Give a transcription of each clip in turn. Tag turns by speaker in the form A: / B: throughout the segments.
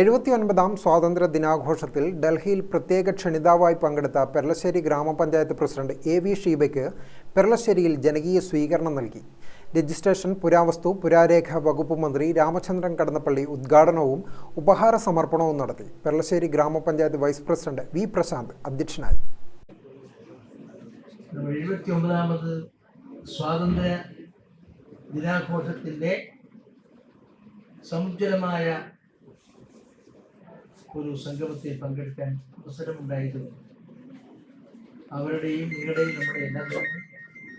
A: എഴുപത്തി ഒൻപതാം സ്വാതന്ത്ര്യ ദിനാഘോഷത്തിൽ ഡൽഹിയിൽ പ്രത്യേക ക്ഷണിതാവായി പങ്കെടുത്ത Perlassery Gramapanchayat president A V ഷീബയ്ക്ക് പെർളശ്ശേരിയിൽ ജനകീയ സ്വീകരണം നൽകി. രജിസ്ട്രേഷൻ പുരാവസ്തു പുരാരേഖ വകുപ്പ് മന്ത്രി രാമചന്ദ്രൻ കടന്നപ്പള്ളി ഉദ്ഘാടനവും ഉപഹാര സമർപ്പണവും നടത്തി. പെർളശ്ശേരി ഗ്രാമപഞ്ചായത്ത് വൈസ് പ്രസിഡന്റ് വി പ്രശാന്ത് അധ്യക്ഷനായി.
B: എഴുപത്തി ഒമ്പതാമത് സ്വാതന്ത്ര്യ ദിനാഘോഷത്തിന്റെ സമുജ്വലമായ ഒരു സംഗമത്തിൽ പങ്കെടുക്കാൻ അവസരമുണ്ടായിരുന്നു അവരുടെയും നിങ്ങളുടെയും നമ്മുടെ എല്ലാവരുടെയും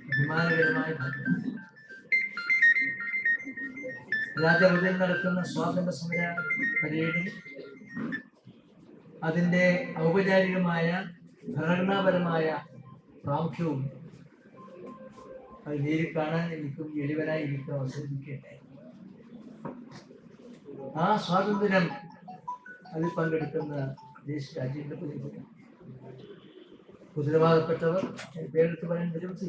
B: അഭിമാനകരമായ. രാജപുരയിൽ നടക്കുന്ന സ്വാതന്ത്ര്യ സമര പരേഡിൽ അതിന്റെ ഔപചാരികമായ ഭരണഘടനാപരമായ പ്രാമുഖ്യവും അത് നേരിൽ കാണാൻ എനിക്കും എളിവനായി എനിക്ക് അവസരിപ്പിക്കട്ടെ ആ സ്വാതന്ത്ര്യം അതിൽ പങ്കെടുക്കുന്ന ദേശ രാജ്യങ്ങളുടെ പുതിയ ഉത്തരവാദപ്പെട്ടവർ ഞാൻ പേരെടുത്ത് പറയാൻ നിരവധി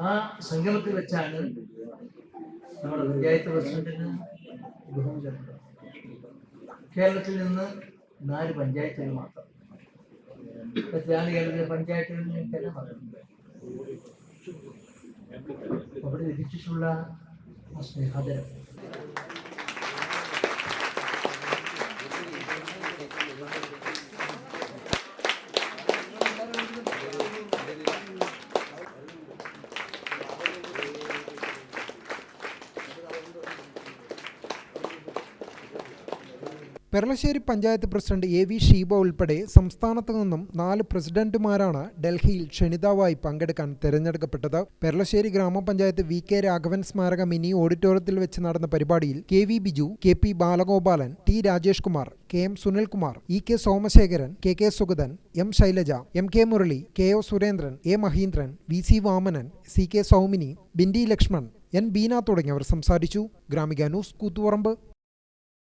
B: ആ സംഗമത്തിൽ വെച്ചാണ് നമ്മുടെ പഞ്ചായത്ത് പ്രസിഡന്റിന് ബഹുമതി കേരളത്തിൽ നിന്ന് നാല് പഞ്ചായത്തുകൾ മാത്രം. കേരളത്തിലെ പഞ്ചായത്തുകളിൽ നിങ്ങൾക്കെല്ലാം പറയുന്നുണ്ട്. അവിടെ ലഭിച്ചിട്ടുള്ള ആ സ്നേഹാദരം
A: Perlassery panchayat president A V Sheeba ഉൾപ്പെടെ സംസ്ഥാനത്തു നിന്നും നാല് പ്രസിഡന്റുമാരാണ് ഡൽഹിയിൽ ക്ഷണിതാവായി പങ്കെടുക്കാൻ തെരഞ്ഞെടുക്കപ്പെട്ടത്. പെർളശ്ശേരി ഗ്രാമപഞ്ചായത്ത് വി കെ രാഘവൻ സ്മാരക മിനി ഓഡിറ്റോറിയത്തിൽ വെച്ച് നടന്ന പരിപാടിയിൽ K V Biju K P Balagopalan T Rajesh Kumar K M Sunilkumar E K Somasekharan K K Sugathan M Shailaja M K Murali K O Surendran A Mahindran V C Vamanan C K Soumini Bindi Lakshman N Beena തുടങ്ങിയവർ സംസാരിച്ചു. Gramika news Koothuparamba